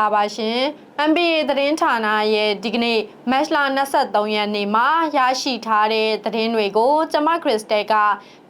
မင်္ဂလာပါရှင် MBA သတင်းဌာနရဲ့ဒီကနေ့မတ်လ23ရက်နေ့မှာရရှိထားတဲ့သတင်းတွေကိုကျမခရစ်စတယ်က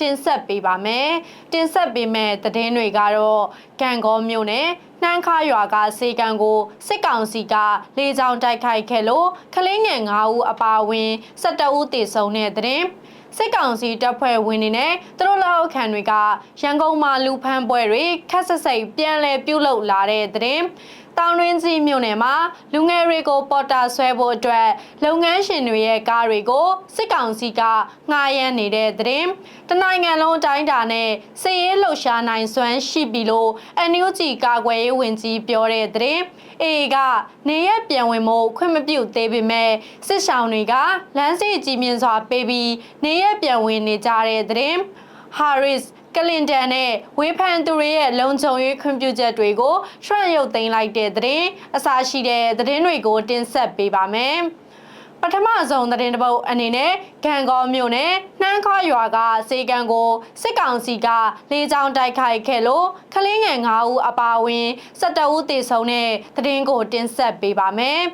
တင်ဆက်ပေးပါမယ်တင်ဆက်ပေးမဲ့သတင်းတွေကတော့ကံကောမြို့နယ်နှမ်းခါရွာကစေကံကိုစစ်ကောင်စီကလေကြောင်းတိုက်ခိုက်ခဲ့လို့ကလေးငယ်9ဦးအပါအဝင်17ဦးသေဆုံးတဲ့သတင်းစစ်ကောင်စီတပ်ဖွဲ့ဝင်တွေနဲ့သူတို့လက်အောက်ခံတွေကရန်ကုန်မှာလူဖမ်းပွဲတွေခက်ဆက်စိတ်ပြန်လည်ပြုလုပ်လာတဲ့သတင်း တောင်တွင်းကြီးမြို့နယ်မှာလူငယ်တွေကိုပေါ်တာဆွဲဖို့အတွက်လုပ်ငန်းရှင်တွေရဲ့ကားတွေကိုစစ်ကောင်စီကငှားရမ်းနေတဲ့သတင်းတနိုင်ငံလုံးအတိုင်းအတာနဲ့စစ်ရေးလှုပ်ရှားနိုင်စွမ်းရှိပြီလို့ NUG ကာကွယ်ရေးဝန်ကြီးပြောတဲ့သတင်းအေကနေရက်ပြန်ဝင်မှုခွင့်မပြုသေးပေမဲ့စစ်ဆောင်တွေကလမ်းစီကြီးမြင့်စွာပေးပြီးနေရက်ပြန်ဝင်နေကြတဲ့သတင်း Harris ကလင်တန်နဲ့ဝေဖန်သူတွေရဲ့လုံခြုံရေးခွင့်ပြုချက်တွေကိုရွှန့်ရုပ်သိမ်းလိုက်တဲ့သတင်းအစားရှိတဲ့သတင်းတွေကိုတင်ဆက်ပေးပါမယ်။ပထမဆုံးသတင်းတစ်ပုဒ်အနေနဲ့ဂံကောမြို့နယ်နှမ်းခွာရွာကစေကံကိုစစ်ကောင်စီကလေကြောင်းတိုက်ခိုက်ခဲ့လို့ကလေးငယ်9ဦးအပါအဝင်17ဦးသေဆုံးတဲ့သတင်းကိုတင်ဆက်ပေးပါမယ်။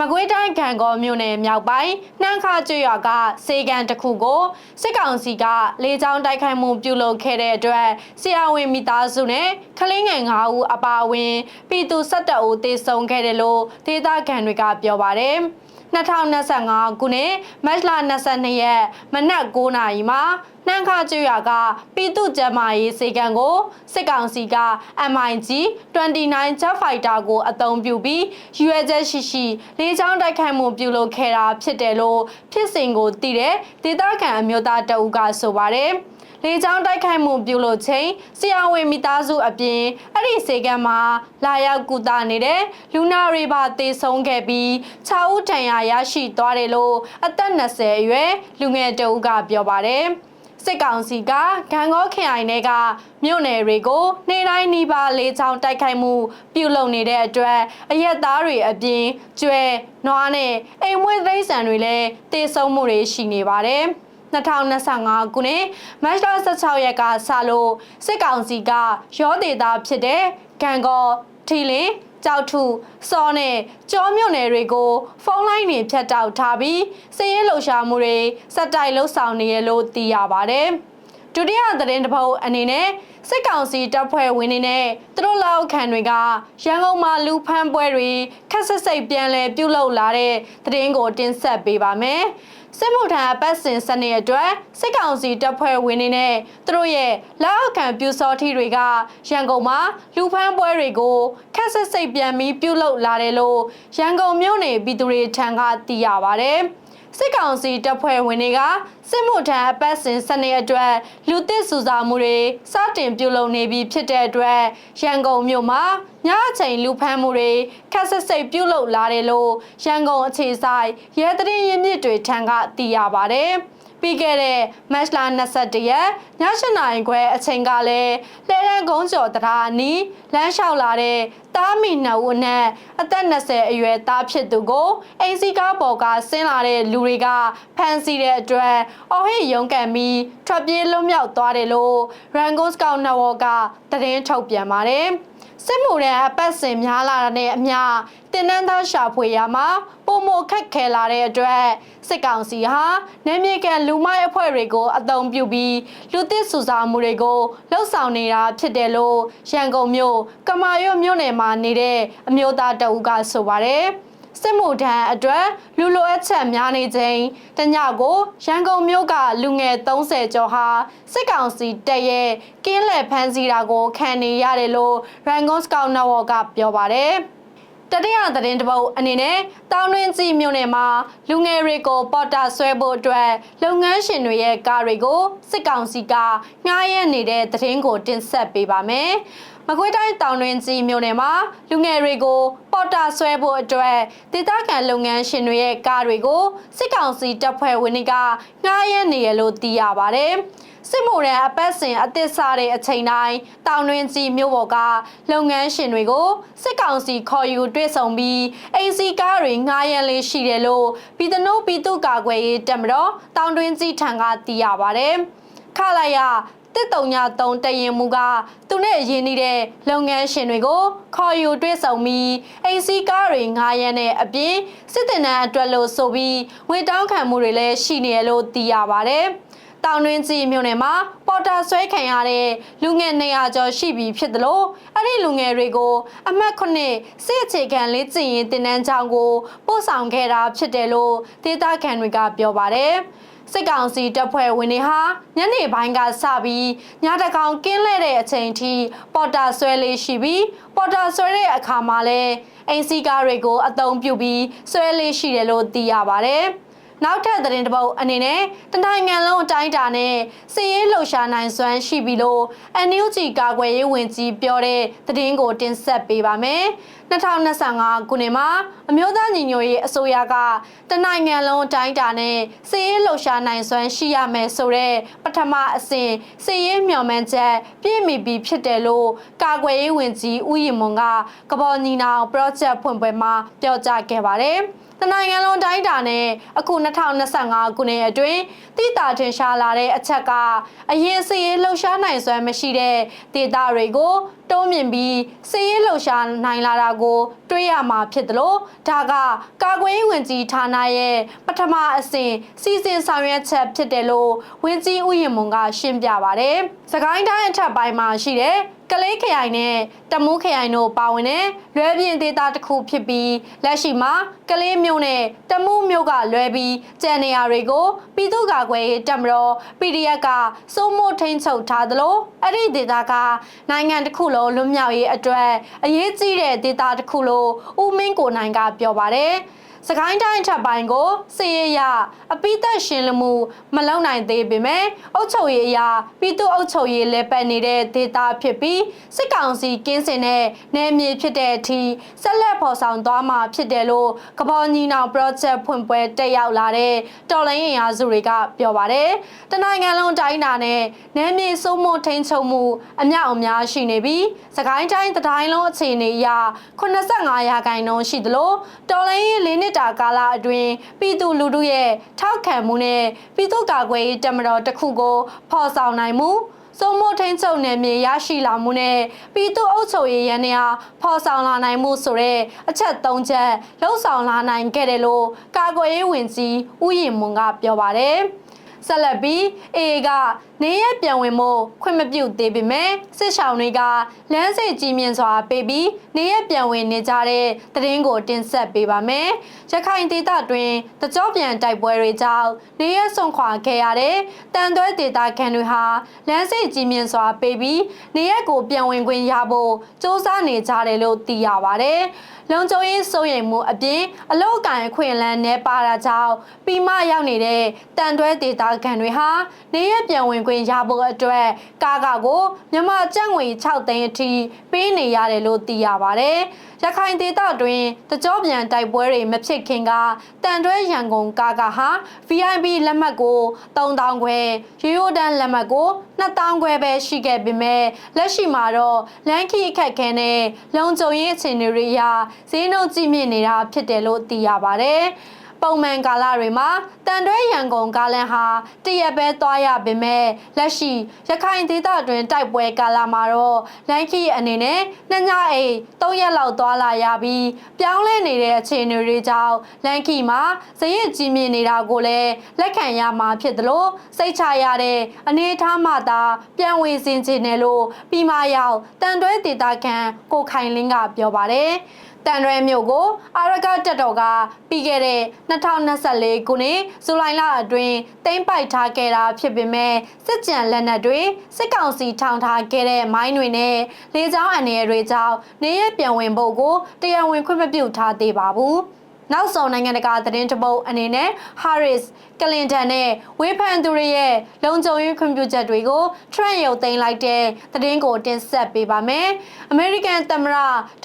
မကွေးတိုင်းကံကောမြို့နယ်မြောက်ပိုင်းနှမ်းခါကျွရွာကစေကန်တစ်ခုကိုစစ်ကောင်စီကလေကြောင်းတိုက်ခိုက်မှုပြုလုပ်ခဲ့တဲ့အတွက်ဆရာဝန်မိသားစုနဲ့ကလေးငယ်9ဦးအပါအဝင် ပြည်သူ17ဦးသေဆုံးခဲ့တယ်လို့ဒေသခံတွေကပြောပါတယ်။ 2025ခုနှစ်မတ်လ22ရက်မနက်9:00နာရီမှာနှမ်းခကျွရကပြည်သူ့ကျန်းမာရေးစေကံကိုစစ်ကောင်စီက MIG 29 Jet Fighter ကိုအသုံးပြုပြီးရွေချက်ရှိရှိလေကြောင်းတိုက်ခိုက်မှုပြုလုပ်ခဲ့တာဖြစ်တယ်လို့ဖြစ်စဉ်ကိုသိတဲ့ဒေသခံအမျိုးသားတအုပ်ကဆိုပါတယ်။ လေကြောင်းတိုက်ခိုက်မှုပြုလုပ်ချိန်ဆီယဝင်မိသားစုအပြင်အဲ့ဒီစေကံမှာလာရောက်ကူတာနေတဲ့လူနာတွေပါသေဆုံးခဲ့ပြီး6ဦးထဏ်ရာရရှိသွားတယ်လို့အသက်20အရွယ်လူငယ်တဦးကပြောပါတယ်စစ်ကောင်စီကဂန်ကောခရိုင်တွေကမြို့နယ်တွေကိုနေတိုင်းနီးပါးလေးချောင်းတိုက်ခိုက်မှုပြုလုပ်နေတဲ့အတွက်အရက်သားတွေအပြင်ကျွဲနွားနဲ့အိမ်မွေးသိမ်းဆန်တွေလည်းတေဆုံးမှုတွေရှိနေပါတယ်။ 2025ခုနှစ်မတ်လ16ရက်ကစလို့စစ်ကောင်စီကရောဒေတာဖြစ်တဲ့ဂံကောထီလင်းကြောက်ထုစောနဲ့ကြောမြို့နယ်တွေကိုဖုန်းလိုင်းတွေဖြတ်တောက်ထားပြီးစည်ရဲလှုပ်ရှားမှုတွေစက်တိုက်လှုပ်ဆောင်နေရလို့သိရပါတယ်။ဒုတိယသတင်းတစ်ပုဒ်အနေနဲ့စစ်ကောင်စီတပ်ဖွဲ့ဝင်တွေနဲ့သူတို့လောက်ခံတွေကရန်ကုန်မှာလူဖမ်းပွဲတွေခက်ဆက်စိတ်ပြန်လဲပြုလုပ်လာတဲ့သတင်းကိုတင်ဆက်ပေးပါမယ်။ စစ်မှုထမ်းအပတ်စဉ်စနစ်အတွက်စစ်ကောင်စီတပ်ဖွဲ့ဝင်တွေနဲ့သူတို့ရဲ့လက်အောက်ခံပြူစောထီတွေကရန်ကုန်မှာလူဖမ်းပွဲတွေကိုခက်ဆက်စိတ်ပြန်ပြီးပြုလုပ်လာတယ်လို့ရန်ကုန်မြို့နယ်ပြည်သူတွေထံကသိရပါဗျ။ စစ်ကောင်စီတပ်ဖွဲ့ဝင်တွေကစစ်မှုထမ်းအပတ်စဉ်စနေအတွက်လူသစ်စုဆောင်မှုတွေစတင်ပြုလုပ်နေပြီဖြစ်တဲ့အတွက်ရန်ကုန်မြို့မှာညအချိန်လူဖမ်းမှုတွေခက်ဆက်စိတ်ပြုလုပ်လာတယ်လို့ရန်ကုန်အခြေဆိုင်ရဲတရင်ရင်းမြစ်တွေထံကသိရပါဗျ။ ပြီးခဲ့တဲ့မတ်လ22ရက်ည7နာရီခွဲအချိန်ကလည်းလဲရန်ကုန်းကျော်တရားနီးလမ်းလျှောက်လာတဲ့တားမီနှစ်ဦးနဲ့အသက်20အရွယ်သားဖြစ်သူကိုအိမ်စီကားပေါ်ကဆင်းလာတဲ့လူတွေကဖမ်းဆီးတဲ့အတွက်အော်ဟစ်ရုံးကန်ပြီးထွက်ပြေးလွတ်မြောက်သွားတယ်လို့ Rango Scout Network ကသတင်းထုတ်ပြန်ပါတယ်။စစ်မှုရန်အပတ်စဉ်များလာတဲ့နဲ့အမျှ တင်နန်းသားရှာဖွေရမှာပုံမခက်ခဲလာတဲ့အတွက်စစ်ကောင်စီဟာနေမြေကန်လူမိုက်အဖွဲ့တွေကိုအုံပြုပြီးလူသစ်စုဆောင်မှုတွေကိုလှုပ်ဆောင်နေတာဖြစ်တယ်လို့ရန်ကုန်မြို့ကမာရွတ်မြို့နယ်မှာနေတဲ့အမျိုးသားတအုပ်ကဆိုပါတယ်။စစ်မှုထမ်းအတွက်လူလိုအပ်ချက်များနေချိန်တညကိုရန်ကုန်မြို့ကလူငယ်30ကျော်ဟာစစ်ကောင်စီတပ်ရဲ့ကင်းလှည့်ဖမ်းဆီးတာကိုခံနေရတယ်လို့ Rangon Scout Network ကပြောပါတယ် တတိယသတင်းတပုတ်အနေနဲ့တောင်းတွင်းကြီးမြို့နယ်မှာလူငယ်တွေကိုပေါ်တာဆွဲဖို့အတွက်လုပ်ငန်းရှင်တွေရဲ့ကားတွေကိုစစ်ကောင်စီကငှားရမ်းနေတဲ့သတင်းကိုတင်ဆက်ပေးပါမယ်။မကွေးတိုင်းတောင်တွင်ကြီးမြို့နယ်မှာလူငယ်တွေကိုပေါ်တာဆွဲဖို့အတွက်ဒေသခံလုပ်ငန်းရှင်တွေရဲ့ကားတွေကိုစစ်ကောင်စီတပ်ဖွဲ့ဝင်တွေကငှားရမ်းနေရလို့သိရပါတယ်။ စစ်မှုရန်အပတ်စဉ်အသစ်စားတဲ့အချိန်တိုင်းတောင်တွင်ကြီးမြို့ပေါ်ကလုပ်ငန်းရှင်တွေကိုစစ်ကောင်စီခေါ်ယူတွေ့ဆုံပြီးအိမ်စီကားတွေငှားရမ်းလေးရှိတယ်လို့ပြည်သူ့ပြည်သူ့ကာကွယ်ရေးတပ်မတော်တောင်တွင်ကြီးထံကသိရပါတယ်။ခလာရတစ်တုံညာတုံတရင်မူကသူနဲ့ရင်းနှီးတဲ့လုပ်ငန်းရှင်တွေကို ခေါ်ယူတွေ့ဆုံပြီးအိမ်စီးကားတွေငားရမ်းတဲ့အပြင်စစ်တင်နန်းအတွက်လို့ဆိုပြီးငွေတောင်းခံမှုတွေလည်းရှိနေရလို့သိရပါတယ်။ တောင်တွင်းကြီးမြို့နယ်မှာပေါ်တာဆွဲခံရတဲ့လူငယ်200ကျော်ရှိပြီဖြစ်တယ်လို့အဲ့ဒီလူငယ်တွေကိုအမှတ်9စစ်အခြေခံလေးကျင်ရင်တင်နန်းချောင်းကိုပို့ဆောင်ခဲ့တာဖြစ်တယ်လို့ဒေသခံတွေကပြောပါတယ်။စစ်ကောင်စီတပ်ဖွဲ့ဝင်တွေဟာညနေပိုင်းကစပြီးညတကောင်ကင်းလဲတဲ့အချိန်ထိပေါ်တာဆွဲလေးရှိပြီးပေါ်တာဆွဲတဲ့အခါမှာလည်းအင်စီကားတွေကိုအသုံးပြုပြီးဆွဲလေးရှိတယ်လို့သိရပါတယ်။ နောက်ထပ်သတင်းတစ်ပုဒ်အနေနဲ့တနိုင်ငံလုံးအတိုင်းအတာနဲ့စီရေးလှုပ်ရှားနိုင်စွမ်းရှိပြီလို့ NUG ကာကွယ်ရေးဝန်ကြီးပြောတဲ့သတင်းကိုတင်ဆက်ပေးပါမယ်။2025ခုနှစ်မှာအမျိုးသားညီညွတ်ရေးအစိုးရကတနိုင်ငံလုံးအတိုင်းအတာနဲ့စီရေးလှုပ်ရှားနိုင်စွမ်းရှိရမယ်ဆိုတဲ့ပထမအဆင့်စီရေးမျှော်မှန်းချက်ပြည့်မီပြီးဖြစ်တယ်လို့ကာကွယ်ရေးဝန်ကြီးဦးရင်မွန်ကကဘော်ညီနောင် project ဖွင့်ပွဲမှာပြောကြားခဲ့ပါတယ်။ တနိုင်ငံလုံးတိုင်းတာနဲ့အခု2025ခုနှစ်အတွင်းတိတာထင်ရှားလာတဲ့အချက်ကအရင်စီရေးလှုပ်ရှားနိုင်စွမ်းမရှိတဲ့ဒေသတွေကိုတုံးမြင်ပြီးစီရေးလှုပ်ရှားနိုင်လာတာကို တွေးရမှာဖြစ်တယ်လို့ဒါကကာကွယ်ရေးဝန်ကြီးဌာနရဲ့ပထမအဆင့်စီစဉ်ဆောင်ရွက်ချက်ဖြစ်တယ်လို့ဝန်ကြီးဦးရင်မွန်ကရှင်းပြပါတယ်။စကိုင်းတိုင်းအထက်ပိုင်းမှာရှိတဲ့ ကလေးခရိုင်နဲ့တမူးခရိုင်တို့ပါဝင်တဲ့လွဲပြင်းဒေသတစ်ခုဖြစ်ပြီးလက်ရှိမှာကလေးမျိုးနဲ့တမူးမျိုးကလွဲပြီးကြံနေရာတွေကိုပြည်သူ့ကာကွယ်ရေးတပ်မတော် PDF ကစိုးမိုးထိန်ချုပ်ထားသလိုအဲ့ဒီဒေသကနိုင်ငံတစ်ခုလုံးလွတ်မြောက်ရေးအတွက်အရေးကြီးတဲ့ဒေသတစ်ခုလို့ဦးမင်းကိုနိုင်ကပြောပါတယ်။ စကိုင်းတိုင်းထပ်ပိုင်းကိုစီရရအပိသက်ရှင်လမှုမလုံနိုင်သေးပေမဲ့အုပ်ချုပ်ရေးအရာပြည်သူ့အုပ်ချုပ်ရေးလဲပတ်နေတဲ့ဒေသဖြစ်ပြီးစစ်ကောင်စီကင်းစင်တဲ့နယ်မြေဖြစ်တဲ့အထိဆက်လက်ဖော်ဆောင်သွားမှာဖြစ်တယ်လို့ကဘောညီနောင် project ဖွင့်ပွဲတက်ရောက်လာတဲ့တော်လိုင်းရင်အားစုတွေကပြောပါတယ်တနိုင်ငံလုံးတိုင်းနာနဲ့နယ်မြေစိုးမိုးထိန်းချုပ်မှုအမြောက်အများရှိနေပြီးစကိုင်းတိုင်းတိုင်းလုံးအခြေအနေအရ85ရာခိုင်နှုန်းရှိသလိုတော်လိုင်းရင်လေးနှစ်နှစ်တာကာလအတွင်းပြည်သူလူထုရဲ့ထောက်ခံမှုနဲ့ပြည်သူ့ကာကွယ်ရေးတပ်မတော်တစ်ခုကိုဖော်ဆောင်နိုင်မှုစုံမထိန်ချုပ်နယ်မြေရရှိလာမှုနဲ့ပြည်သူ့အုပ်ချုပ်ရေးရန်ရာဖော်ဆောင်လာနိုင်မှုဆိုတဲ့အချက်၃ချက်လှုံ့ဆော်လာနိုင်ခဲ့တယ်လို့ကာကွယ်ရေးဝန်ကြီးဦးရင်မွန်ကပြောပါတယ်။ ဆက်လက်ပြီးအေကနေရပြန်ဝင်မှုခွင့်မပြုသေးပေမဲ့စစ်ဆောင်တွေကလမ်းစိတ်ကြီးမြင့်စွာပေးပြီးနေရပြန်ဝင်နေကြတဲ့သတင်းကိုတင်ဆက်ပေးပါမယ်။ရခိုင်ဒေသတွင်တကြောပြန်တိုက်ပွဲတွေကြောင့်နေရဆုံးခွာခဲ့ရတဲ့တန်သွဲဒေသခံတွေဟာလမ်းစိတ်ကြီးမြင့်စွာပေးပြီးနေရကိုပြန်ဝင်ခွင့်ရဖို့စ조사နေကြတယ်လို့သိရပါဗျ။လုံခြုံရေးစိုးရိမ်မှုအပြင်အလောက်အကင်ခွင့်လန်းနေပါတာကြောင့်ပြီးမှရောက်နေတဲ့တန်တွဲဒေတာခံတွေဟာနေရပြန်ဝင်ခွင့်ရဖို့အတွက်ကားကကိုမြန်မာကျပ်ငွေ6သိန်းအထိပေးနေရတယ်လို့သိရပါတယ်။ရခိုင်ဒေသတွင်တကြောပြန်တိုက်ပွဲတွေမဖြစ်ခင်ကတန်တွဲရန်ကုန်ကားကဟာ VIP လက်မှတ်ကို3000ခွဲရိုးရိုးတန်းလက်မှတ်ကို2000ခွဲပဲရှိခဲ့ပေမဲ့လက်ရှိမှာတော့လန်ခီအခက်ခဲနဲ့လုံခြုံရေးအခြေအနေတွေအရဈေးနှုန်းကြီးမြင့်နေတာဖြစ်တယ်လို့သိရပါတယ်။ ပုံမှန်ကာလတွေမှာတန်တွဲရန်ကုန်ကားလန်ဟာတရက်ပဲသွားရပေမဲ့လက်ရှိရခိုင်ဒေသတွင်တိုက်ပွဲကာလမှာတော့လန်ခီအနေနဲ့နှစ်ညအိမ်၃ရက်လောက်သွားလာရပြီးပြောင်းလဲနေတဲ့အခြေအနေတွေကြောင့်လန်ခီမှာဇရက်ကြီးမြင့်နေတာကိုလည်းလက်ခံရမှာဖြစ်သလိုစိတ်ချရတဲ့အနေအထားမှသာပြန်ဝေစင်ချင်တယ်လို့ပြီးမရောက်တန်တွဲဒေသခံကိုခိုင်လင်းကပြောပါတယ် တန်ရွဲမြို့ကိုအာရကတက်တော်ကပြီးခဲ့တဲ့2024ခုနှစ်ဇူလိုင်လအတွင်းတိမ့်ပိုက်ထားခဲ့တာဖြစ်ပေမဲ့စစ်ကြံလက်နက်တွေစစ်ကောင်စီထောင်ထားခဲ့တဲ့မိုင်းတွေနဲ့လေကြောင်းအန္တရာယ်တွေကြောင့်နေရပြန်ဝင်ဖို့ကိုတရားဝင်ခွင့်မပြုထားသေးပါဘူး။ နောက်ဆုံးနိုင်ငံတကာသတင်းတပုတ်အနေနဲ့ Harris ကလင်တန်နဲ့ဝေဖန်သူတွေရဲ့လုံခြုံရေးခွင့်ပြုချက်တွေကို Trump ရုပ်သိမ်းလိုက်တဲ့သတင်းကိုတင်ဆက်ပေးပါမယ်။ American သမ္မတ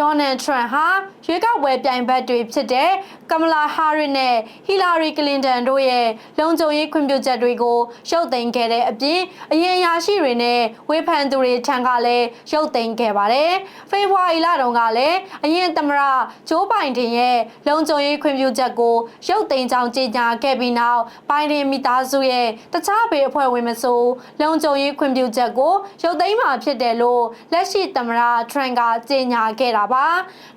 Donald Trump ဟာရွေးကောက်ပွဲပြိုင်ဘက်တွေဖြစ်တဲ့ Kamala Harris နဲ့ Hillary Clinton တို့ရဲ့လုံခြုံရေးခွင့်ပြုချက်တွေကိုရုပ်သိမ်းခဲ့တဲ့အပြင်အရင်ရာရှိတွေနဲ့ဝေဖန်သူတွေထံကလည်းရုပ်သိမ်းခဲ့ပါတယ်။ဖေဖော်ဝါရီလတုန်းကလည်းအရင်သမ္မတဂျိုးဘိုင်ဒင်ရဲ့လုံခြုံရေးခွင့်ပြုချက်ကိုရုပ်သိမ်းကြောင်းကြေညာခဲ့ပြီးနောက်ဘိုင်ဒန်မိသားစုရဲ့တခြားဘေးအဖွဲ့ဝင်မဆိုလုံခြုံရေးခွင့်ပြုချက်ကိုရုပ်သိမ်းမှာဖြစ်တယ်လို့လက်ရှိသမ္မတထရန့်ကကြေညာခဲ့တာပါ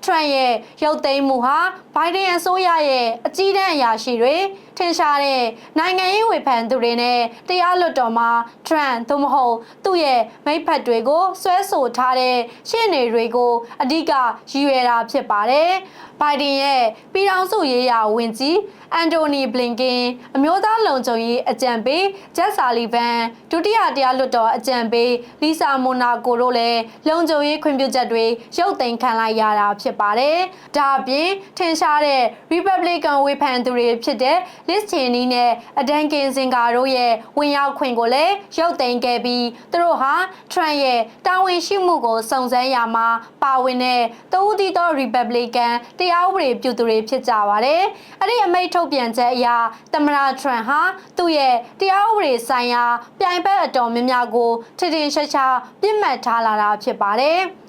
ထရန့်ရဲ့ရုပ်သိမ်းမှုဟာဘိုင်ဒန်အစိုးရရဲ့အကြီးတန်းအရာရှိတွေ ထင်ရှားတဲ့နိုင်ငံရေးဝေဖန်သူတွေနဲ့တရားလွတ်တော်မှာထရန့်သို့မဟုတ်သူ့ရဲ့မိတ်ဖက်တွေကိုဆွဲဆိုထားတဲ့ရှေ့နေတွေကိုအဓိကရည်ရွယ်တာဖြစ်ပါတယ်။ဘိုင်ဒန်ရဲ့ပြည်ထောင်စုရေးရာဝန်ကြီးအန်တိုနီဘလင်ကင်အမျိုးသားလုံခြုံရေးအကြံပေးဂျက်ဆာလီဗန်ဒုတိယတရားလွတ်တော်အကြံပေးလီဆာမိုနာကိုတို့လည်းလုံခြုံရေးခွင့်ပြုချက်တွေရုပ်သိမ်းခံလိုက်ရတာဖြစ်ပါတယ်။ဒါအပြင်ထင်ရှားတဲ့ Republican ဝေဖန်သူတွေဖြစ်တဲ့ Liz Cheney နဲ့အဒန်ကင်စင်ကာတို့ရဲ့ဝင်ရောက်ခွင့်ကိုလည်းရုပ်သိမ်းခဲ့ပြီးသူတို့ဟာ Trump ရဲ့တာဝန်ရှိမှုကိုစုံစမ်းရမှာပါဝင်တဲ့တဦးသီးသော Republican တရားဥပဒေပြုသူတွေဖြစ်ကြပါတယ်။အဲ့ဒီအမိန့်ထုတ်ပြန်ချက်အရသမ္မတ Trump ဟာသူ့ရဲ့တရားဥပဒေဆိုင်ရာပြိုင်ဘက်အတော်များများကိုထင်ထင်ရှားရှားပြစ်မှတ်ထားလာတာဖြစ်ပါတယ်။